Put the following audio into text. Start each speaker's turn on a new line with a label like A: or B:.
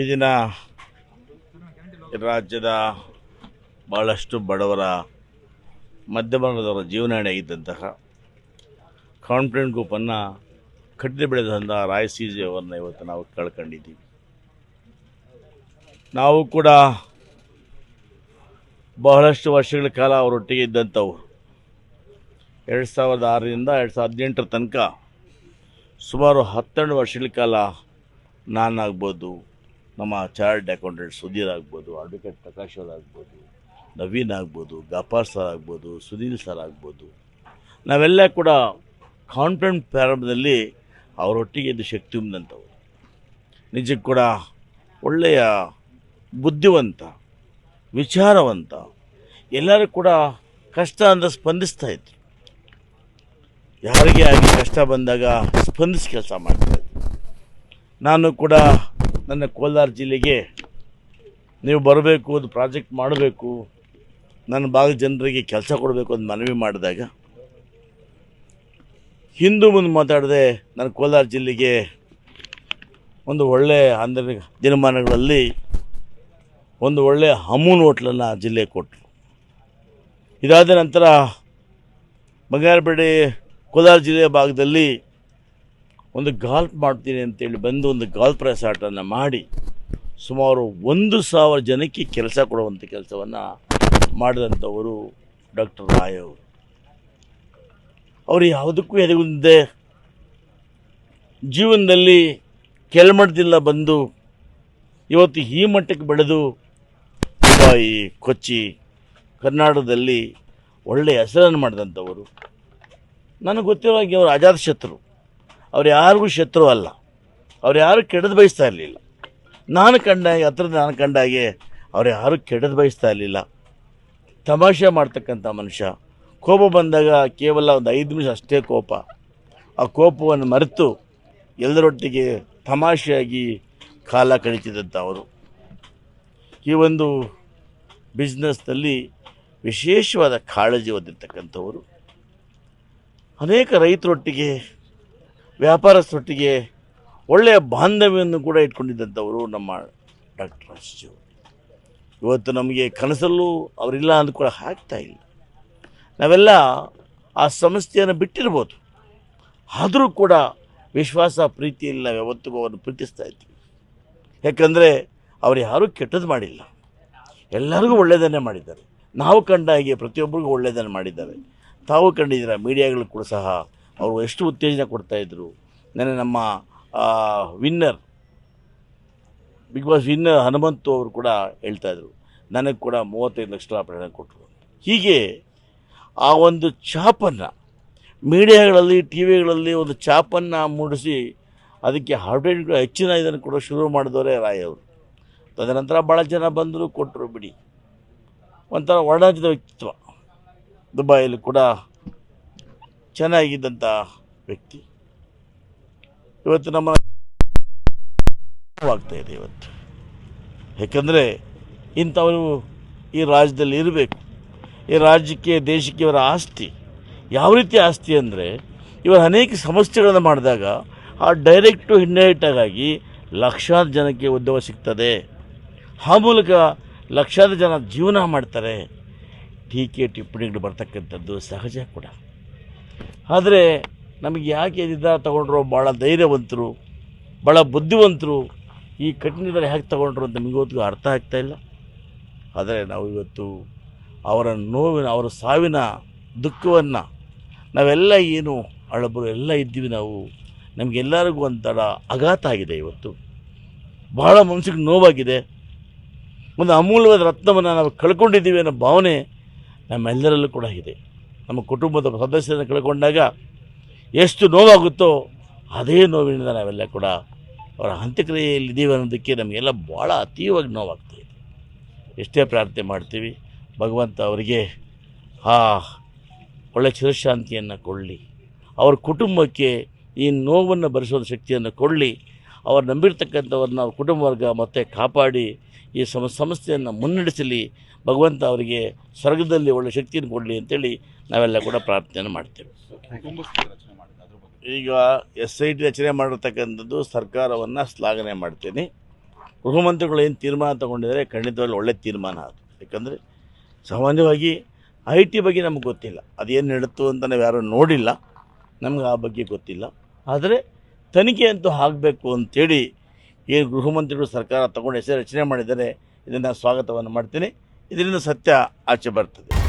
A: ಈ ದಿನ ರಾಜ್ಯದ ಭಾಳಷ್ಟು ಬಡವರ ಮಧ್ಯಮವರ್ಗದವರ ಜೀವನಾಡಿಯಾಗಿದ್ದಂತಹ ಕಾನ್ಫಿಡೆಂಟ್ ಗ್ರೂಪನ್ನು ಕಟ್ಟಿ ಬೆಳೆದಂಥ ರಾಯ್ ಸಿ ಜಿ ಅವರನ್ನ ಇವತ್ತು ನಾವು ಕಳ್ಕೊಂಡಿದ್ದೀವಿ. ನಾವು ಕೂಡ ಬಹಳಷ್ಟು ವರ್ಷಗಳ ಕಾಲ ಅವರೊಟ್ಟಿಗೆ ಇದ್ದಂಥವು. ಎರಡು ಸಾವಿರದ ಆರರಿಂದ ಎರಡು ಸಾವಿರದ ಹದಿನೆಂಟರ ತನಕ ಸುಮಾರು ಹತ್ತೆರಡು ವರ್ಷಗಳ ಕಾಲ ನಾನಾಗ್ಬೋದು. ನಮ್ಮ ಚಾರ್ಟ್ ಅಕೌಂಟೆಂಟ್ ಸುಧೀರ್ ಆಗ್ಬೋದು, ಅಡ್ವೊಕೇಟ್ ಪ್ರಕಾಶ್ ಅವ್ರು ಆಗ್ಬೋದು, ನವೀನ್ ಆಗ್ಬೋದು ಗಪಾರ್ ಸರ್ ಆಗ್ಬೋದು ಸುನೀಲ್ ಸರ್ ಆಗ್ಬೋದು. ನಾವೆಲ್ಲ ಕೂಡ ಕಾನ್ಫಿಡೆಂಟ್ ಪ್ರಾರಂಭದಲ್ಲಿ ಅವರೊಟ್ಟಿಗೆ ಇದ್ದು ಶಕ್ತಿ ತುಂಬಿದಂಥವು ನಿಜಕ್ಕೆ ಕೂಡ ಒಳ್ಳೆಯ ಬುದ್ಧಿವಂತ, ವಿಚಾರವಂತ, ಎಲ್ಲರೂ ಕೂಡ ಕಷ್ಟ ಅಂದರೆ ಸ್ಪಂದಿಸ್ತಾ ಇದ್ರು. ಯಾರಿಗೆ ಆಗಿ ಕಷ್ಟ ಬಂದಾಗ ಸ್ಪಂದಿಸಿ ಕೆಲಸ ಮಾಡ್ತಾಯಿದ್ರು ನಾನು ಕೂಡ ನನ್ನ ಕೋಲಾರ ಜಿಲ್ಲೆಗೆ ನೀವು ಬರಬೇಕು ಅದು ಪ್ರಾಜೆಕ್ಟ್ ಮಾಡಬೇಕು, ನನ್ನ ಭಾಗ ಜನರಿಗೆ ಕೆಲಸ ಕೊಡಬೇಕು ಅಂತ ಮನವಿ ಮಾಡಿದಾಗ, ಹಿಂದೂ ಮುಂದೆ ಮಾತಾಡದೆ ನನ್ನ ಕೋಲಾರ ಜಿಲ್ಲೆಗೆ ಒಂದು ಒಳ್ಳೆಯ ಅಂದರೆ ದಿನಮಾನಗಳಲ್ಲಿ ಒಂದು ಒಳ್ಳೆಯ ಹಮೂನ್ ಹೋಟ್ಲನ್ನು ಜಿಲ್ಲೆಗೆ ಕೊಟ್ಟರು. ಇದಾದ ನಂತರ ಬಂಗಾರಪೇಟೆ ಕೋಲಾರ ಜಿಲ್ಲೆಯ ಭಾಗದಲ್ಲಿ ಒಂದು ಗಾಲ್ಫ್ ಮಾಡ್ತೀನಿ ಅಂತೇಳಿ ಬಂದು ಒಂದು ಗಾಲ್ಫ್ ರೆಸಾರ್ಟನ್ನು ಮಾಡಿ ಸುಮಾರು ಒಂದು ಸಾವಿರ ಜನಕ್ಕೆ ಕೆಲಸ ಕೊಡುವಂಥ ಕೆಲಸವನ್ನು ಮಾಡಿದಂಥವರು ಡಾಕ್ಟರ್ ರಾಯ್ ಅವರು. ಅವರು ಯಾವುದಕ್ಕೂ ಎದುಗುಂದೆ ಜೀವನದಲ್ಲಿ ಕೆಳಮಟ್ಟದಿಂದ ಬಂದು ಇವತ್ತು ಈ ಮಟ್ಟಕ್ಕೆ ಬೆಳೆದು ದುಬಾಯಿ, ಕೊಚ್ಚಿ, ಕರ್ನಾಟಕದಲ್ಲಿ ಒಳ್ಳೆಯ ಹೆಸರನ್ನು ಮಾಡಿದಂಥವರು. ನನಗೆ ಗೊತ್ತಿರೋ ಹಾಗೆ ಅವರು ಅಜಾತ ಶತ್ರು. ಅವ್ರು ಯಾರಿಗೂ ಶತ್ರು ಅಲ್ಲ. ಅವ್ರು ಯಾರು ಕೆಡದು ಬಯಸ್ತಾ ಇರಲಿಲ್ಲ. ನಾನು ಕಂಡಾಗೆ ಹತ್ರದ ನಾನು ಕಂಡಾಗೆ ಅವ್ರು ಯಾರು ಕೆಡದು ಬಯಸ್ತಾ ಇರಲಿಲ್ಲ. ತಮಾಷೆ ಮಾಡ್ತಕ್ಕಂಥ ಮನುಷ್ಯ. ಕೋಪ ಬಂದಾಗ ಕೇವಲ ಒಂದು ಐದು ನಿಮಿಷ ಅಷ್ಟೇ ಕೋಪ. ಆ ಕೋಪವನ್ನು ಮರೆತು ಎಲ್ಲರೊಟ್ಟಿಗೆ ತಮಾಷೆಯಾಗಿ ಕಾಲ ಕಳೀತಿದ್ದಂಥವರು ಈ ಒಂದು ಬಿಸ್ನೆಸ್ನಲ್ಲಿ ವಿಶೇಷವಾದ ಕಾಳಜಿ ಹೊಂದಿರ್ತಕ್ಕಂಥವರು. ಅನೇಕ ರೈತರೊಟ್ಟಿಗೆ ವ್ಯಾಪಾರಸ್ಥರೊಟ್ಟಿಗೆ ಒಳ್ಳೆಯ ಬಾಂಧವ್ಯವನ್ನು ಕೂಡ ಇಟ್ಕೊಂಡಿದ್ದಂಥವರು ನಮ್ಮ ಡಾಕ್ಟರ್ ರಾಜು ಇವತ್ತು ನಮಗೆ ಕನಸಲ್ಲೂ ಅವರಿಲ್ಲ ಅಂದ ಕೂಡ ಹಾಕ್ತಾ ಇಲ್ಲ. ನಾವೆಲ್ಲ ಆ ಸಂಸ್ಥೆಯನ್ನು ಬಿಟ್ಟಿರ್ಬೋದು. ಆದರೂ ಕೂಡ ವಿಶ್ವಾಸ ಪ್ರೀತಿಯಲ್ಲಿ ನಾವು ಯಾವತ್ತಿಗೂ ಅವರನ್ನು ಪ್ರೀತಿಸ್ತಾ ಇದ್ವಿ ಯಾಕಂದರೆ ಅವರು ಯಾರೂ ಕೆಟ್ಟದ್ದು ಮಾಡಿಲ್ಲ. ಎಲ್ಲರಿಗೂ ಒಳ್ಳೆಯದನ್ನೇ ಮಾಡಿದ್ದಾರೆ. ನಾವು ಕಂಡ ಹಾಗೆ ಪ್ರತಿಯೊಬ್ಬರಿಗೂ ಒಳ್ಳೆಯದನ್ನು ಮಾಡಿದ್ದಾರೆ. ತಾವು ಕಂಡಿದ್ದೀರ, ಮೀಡಿಯಾಗಳು ಕೂಡ ಸಹ ಅವರು ಎಷ್ಟು ಉತ್ತೇಜನ ಕೊಡ್ತಾಯಿದ್ರು ನೆನೆ ನಮ್ಮ winner Bigg Boss winner Hanumanthu ಅವರು ಕೂಡ ಹೇಳ್ತಾಯಿದ್ರು ನನಗೆ ಕೂಡ ಮೂವತ್ತೈದು ಲಕ್ಷ ರೂಪಾಯಿ ಕೊಟ್ಟರು ಹೀಗೆ ಆ ಒಂದು ಛಾಪನ್ನು ಮೀಡಿಯಾಗಳಲ್ಲಿ, ಟಿ ವಿಗಳಲ್ಲಿ ಒಂದು ಛಾಪನ್ನು ಮೂಡಿಸಿ ಅದಕ್ಕೆ ಅಡ್ವರ್ಟೈಸ್ಗಳು ಹೆಚ್ಚಿನ ಇದನ್ನು ಕೂಡ ಶುರು ಮಾಡಿದವರೇ ರಾಯ್ ಅವರು. ತದನಂತರ ಭಾಳ ಜನ ಬಂದರು ಕೊಟ್ಟರು ಬಿಡಿ. ಒಂಥರ ವರ್ಣಾಜಿತ ವ್ಯಕ್ತಿತ್ವ. ದುಬೈಯಲ್ಲಿ ಕೂಡ ಚೆನ್ನಾಗಿದ್ದಂಥ ವ್ಯಕ್ತಿ. ಇವತ್ತು ನಮ್ಮ ಆಗ್ತಾ ಇದೆ ಇವತ್ತು. ಯಾಕಂದರೆ ಇಂಥವರು ಈ ರಾಜ್ಯದಲ್ಲಿ ಇರಬೇಕು. ಈ ರಾಜ್ಯಕ್ಕೆ, ದೇಶಕ್ಕೆ ಇವರ ಆಸ್ತಿ. ಯಾವ ರೀತಿ ಆಸ್ತಿ ಅಂದರೆ ಇವರು ಅನೇಕ ಸಮಸ್ಯೆಗಳನ್ನು ಮಾಡಿದಾಗ ಆ ಡೈರೆಕ್ಟು ಇಂಡೈರೆಕ್ಟಾಗಿ ಲಕ್ಷಾಂತರ ಜನಕ್ಕೆ ಉದ್ಯೋಗ ಸಿಗ್ತದೆ. ಆ ಮೂಲಕ ಲಕ್ಷಾಂತರ ಜನ ಜೀವನ ಮಾಡ್ತಾರೆ. ಟೀಕೆ ಟಿಪ್ಪಣಿಗಳು ಬರ್ತಕ್ಕಂಥದ್ದು ಸಹಜ ಕೂಡ. ಆದರೆ ನಮಗೆ ಯಾಕೆ ನಿರ್ಧಾರ ತಗೊಂಡ್ರು ಭಾಳ ಧೈರ್ಯವಂತರು ಭಾಳ ಬುದ್ಧಿವಂತರು, ಈ ಕಠಿಣ ನಿರ್ಧಾರ ಹೇಗೆ ತಗೊಂಡ್ರು ಅಂತ ನಮಗೆ ಇವತ್ತಿಗೂ ಅರ್ಥ ಆಗ್ತಾ ಇಲ್ಲ. ಆದರೆ ನಾವು ಇವತ್ತು ಅವರ ನೋವಿನ, ಅವರ ಸಾವಿನ ದುಃಖವನ್ನು ನಾವೆಲ್ಲ ಏನು ಅಳಬ್ರು ಎಲ್ಲ ಇದ್ದೀವಿ ನಾವು, ನಮಗೆಲ್ಲರಿಗೂ ಒಂಥರ ಆಘಾತ ಆಗಿದೆ ಇವತ್ತು. ಬಹಳ ಮನಸ್ಸಿಗೆ ನೋವಾಗಿದೆ. ಒಂದು ಅಮೂಲ್ಯವಾದ ರತ್ನವನ್ನು ನಾವು ಕಳ್ಕೊಂಡಿದ್ದೀವಿ ಅನ್ನೋ ಭಾವನೆ ನಮ್ಮೆಲ್ಲರಲ್ಲೂ ಕೂಡ ಇದೆ. ನಮ್ಮ ಕುಟುಂಬದ ಸದಸ್ಯರನ್ನು ಕಳ್ಕೊಂಡಾಗ ಎಷ್ಟು ನೋವಾಗುತ್ತೋ ಅದೇ ನೋವಿನಿಂದ ನಾವೆಲ್ಲ ಕೂಡ ಅವರ ಅಂತ್ಯಕ್ರಿಯೆಯಲ್ಲಿದ್ದೀವಿ ಅನ್ನೋದಕ್ಕೆ ನಮಗೆಲ್ಲ ಭಾಳ ಅತೀವಾಗಿ ನೋವಾಗ್ತಾ ಇದೆ. ಎಷ್ಟೇ ಪ್ರಾರ್ಥನೆ ಮಾಡ್ತೀವಿ, ಭಗವಂತ ಅವರಿಗೆ ಆ ಒಳ್ಳೆ ಚಿರಶಾಂತಿಯನ್ನು ಕೊಡಲಿ. ಅವ್ರ ಕುಟುಂಬಕ್ಕೆ ಈ ನೋವನ್ನು ಭರಿಸೋದ ಶಕ್ತಿಯನ್ನು ಕೊಡಲಿ. ಅವ್ರು ನಂಬಿರ್ತಕ್ಕಂಥವ್ರನ್ನ ಅವ್ರ ಕುಟುಂಬ ವರ್ಗ ಮತ್ತೆ ಕಾಪಾಡಿ ಈ ಸಮ ಸಂಸ್ಥೆಯನ್ನು ಮುನ್ನಡೆಸಲಿ. ಭಗವಂತ ಅವರಿಗೆ ಸ್ವರ್ಗದಲ್ಲಿ ಒಳ್ಳೆ ಶಕ್ತಿಯನ್ನು ಕೊಡಲಿ ಅಂತೇಳಿ ನಾವೆಲ್ಲ ಕೂಡ ಪ್ರಾರ್ಥನೆಯನ್ನು ಮಾಡ್ತೇವೆ. ಈಗ ಎಸ್ ಐ ಟಿ ರಚನೆ ಮಾಡಿರ್ತಕ್ಕಂಥದ್ದು ಸರ್ಕಾರವನ್ನು ಶ್ಲಾಘನೆ ಮಾಡ್ತೀನಿ. ಗೃಹಮಂತ್ರಿಗಳು ಏನು ತೀರ್ಮಾನ ತಗೊಂಡಿದ್ದಾರೆ ಖಂಡಿತವಾಗಿ ಒಳ್ಳೆ ತೀರ್ಮಾನ ಅದು. ಯಾಕಂದರೆ ಸಾಮಾನ್ಯವಾಗಿ ಐ ಟಿ ಬಗ್ಗೆ ನಮಗೆ ಗೊತ್ತಿಲ್ಲ. ಅದೇನು ನಡೀತು ಅಂತ ನಾವು ಯಾರೂ ನೋಡಿಲ್ಲ. ನಮ್ಗೆ ಆ ಬಗ್ಗೆ ಗೊತ್ತಿಲ್ಲ. ಆದರೆ ತನಿಖೆ ಅಂತೂ ಆಗಬೇಕು ಅಂತೇಳಿ ಏನು ಗೃಹಮಂತ್ರಿಗಳು ಸರ್ಕಾರ ತಗೊಂಡು ಹೆಸರು ರಚನೆ ಮಾಡಿದ್ದಾರೆ. ಇದನ್ನು ಸ್ವಾಗತವನ್ನು ಮಾಡ್ತೀನಿ. ಇದರಿಂದ ಸತ್ಯ ಆಚೆ ಬರ್ತದೆ.